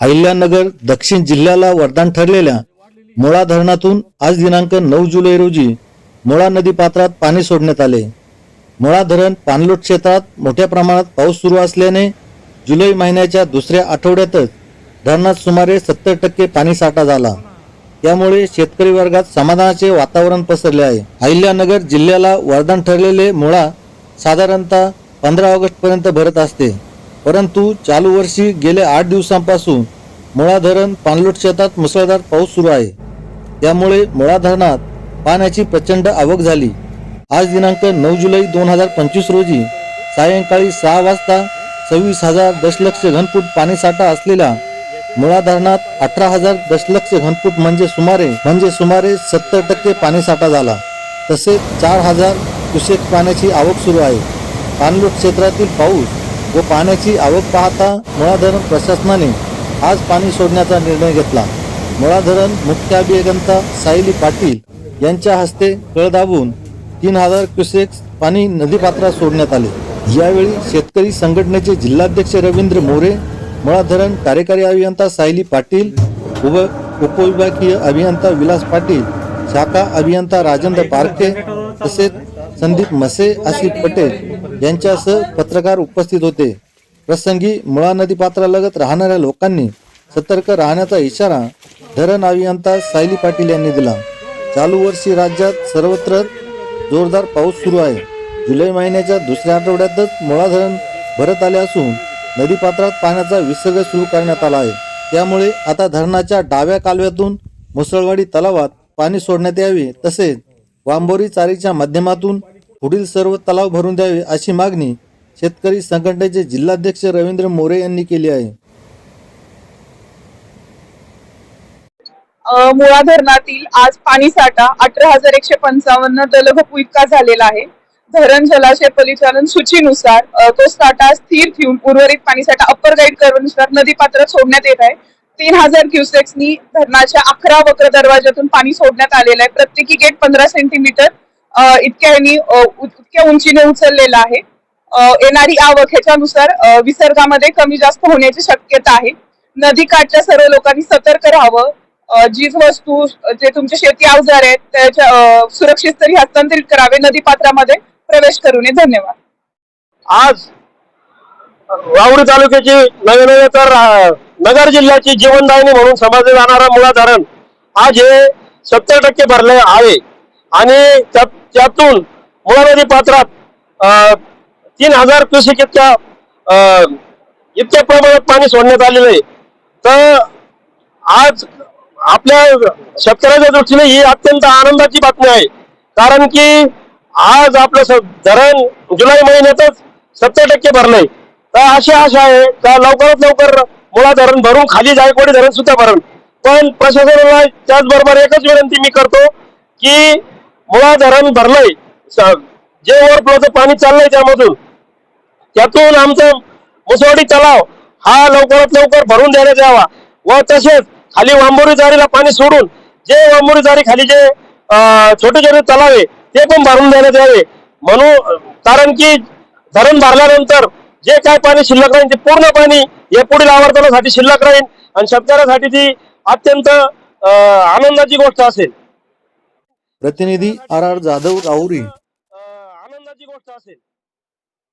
अहिल्यानगर दक्षिण जिल्ह्याला वरदान ठरलेल्या मुळा धरणातून आज दिनांक नऊ जुलै रोजी मुळा नदी पात्रात पाणी सोडण्यात आले. मुळा धरण पाणलोट क्षेत्रात मोठ्या प्रमाणात पाऊस सुरू असल्याने जुलै महिन्याच्या दुसऱ्या आठवड्यातच धरणात सुमारे सत्तर टक्के पाणी साठा झाला. त्यामुळे शेतकरी वर्गात समाधानाचे वातावरण पसरले आहे. अहिल्यानगर जिल्ह्याला वरदान ठरलेले मुळा साधारणतः पंधरा ऑगस्ट पर्यंत भरत असते. परंतु चालू वर्षी गेल्या आठ दिवसांपासून मुळा धरण पाणलोट क्षेत्रात मुसळधार पाऊस सुरू आहे. त्यामुळे मुळा धरणात पाण्याची प्रचंड आवक झाली. आज दिनांक नऊ जुलै दोन हजार पंचवीस रोजी सायंकाळी सहा वाजता सव्वीस हजार दशलक्ष घनफूट पाणीसाठा असलेल्या मुळा धरणात अठरा हजार दशलक्ष घनफूट म्हणजे सुमारे म्हणजे सुमारे सत्तर टक्के पाणीसाठा झाला. तसेच चार हजार क्युसेक पाण्याची आवक सुरू आहे. पाणलोट क्षेत्रातील पाऊस व पाण्याची आवक पाहता मुळा धरण प्रशासनाने आज पाणी सोडण्याचा निर्णय घेतला. मुळा धरण मुख्य अभियंता सायली पाटील यांच्या हस्ते कळ दाबून तीन हजार क्युसेक पाणी नदीपात्रात सोडण्यात आले. यावेळी शेतकरी संघटनेचे जिल्हाध्यक्ष रवींद्र मोरे मुळा धरण कार्यकारी अभियंता सायली पाटील उप उपविभागीय अभियंता विलास पाटील शाखा अभियंता राजेंद्र पारखे तसेच संदीप मसे आसिफ पटेल यांच्यासह पत्रकार उपस्थित होते. प्रसंगी मुळा नदी पात्रालगत राहणाऱ्या लोकांनी सतर्क राहण्याचा इशारा धरण अभियंता सायली पाटील यांनी दिला. चालू वर्षी राज्यात सर्वत्र जोरदार पाऊस सुरू आहे. जुलै महिन्याच्या दुसऱ्या आठवड्यातच मुळा धरण भरत आले असून नदीपात्रात पाण्याचा विसर्ग सुरू करण्यात आला आहे. त्यामुळे आता धरणाच्या डाव्या कालव्यातून मुसळवाडी तलावात पाणी सोडण्यात यावे तसेच वांबोरी चारीच्या माध्यमातून पुढील सर्व तलाव भरून द्यावे अशी मागणी शेतकरी संघटनेचे जिल्हाध्यक्ष रवींद्र मोरे यांनी केली आहे. मुळा धरणातील आज पाणी साठा अठरा हजार एकशे पंचावन्न दलघपू इतका झालेला आहे. धरण जलाशय परिचालन सूचीनुसार तो साठा स्थिर ठेवून उर्वरित पाणी साठा अप्पर गाईड कर्वानुसार नदी पात्रात सोडण्यात येत आहे. तीन हजार क्युसेक्सनी धरणाच्या अकरा वक्र दरवाजातून पाणी सोडण्यात आलेलं आहे. प्रत्येकी गेट पंधरा सेंटीमीटर इतक्या यांनी उ- इतक्या उंचीने उचललेला आहे. येणारी आवक ह्याच्यानुसार विसर्गामध्ये कमी जास्त होण्याची शक्यता आहे. नदी काठच्या सर्व लोकांनी सतर्क राहावं. जी वस्तू जे तुमचे शेती अवजार आहेत त्याच्या सुरक्षित तरी हस्तांतरित करावे. नदी पात्रामध्ये प्रवेश करू नये धन्यवाद. आज राहुरी तालुक्याची नवे नवे तर नगर जिल्ह्याची जीवनदायिनी म्हणून समजले जाणारा मुळा धरण आज हे सत्तर टक्के भरले आहे. आणि त्यात त्यातून मुळा नदी पात्रात तीन हजार क्युसेक इतक्या इतक्या प्रमाणात पाणी सोडण्यात आलेलं आहे. तर आज आपल्या शेतकऱ्याच्या दृष्टीने ही अत्यंत आनंदाची बातमी आहे. कारण की आज आपलं धरण जुलै महिन्यातच सत्तर टक्के भरलंय. तर अशी आशा आहे का लवकरात लवकर मुळा धरण भरून खाली जायकवाडी धरण सुद्धा भरण. पण प्रशासनाला त्याचबरोबर एकच विनंती मी करतो की मुळा धरण भरलंय जे ओव्हरफ्लोचं पाणी चाललंय त्यामधून. त्यातून आमचा मुसवाडी तलाव हा लवकरात लवकर भरून देण्यात यावा. व तसेच खाली वांबोरी जारीला पाणी सोडून जे वांबोरी जारी खाली जे छोटे छोटे तलाव आहे ते पण भरून देण्यात यावे. म्हणून कारण की धरण भरल्यानंतर जे काय पाणी शिल्लक राहील ते पूर्ण पाणी हे पुढील आवर्तनासाठी शिल्लक राहील. आणि शेतकऱ्यासाठी ती अत्यंत आनंदाची गोष्ट असेल. प्रतिनिधी आर आर जाधव राहुरी आनंदाची गोष्ट असेल.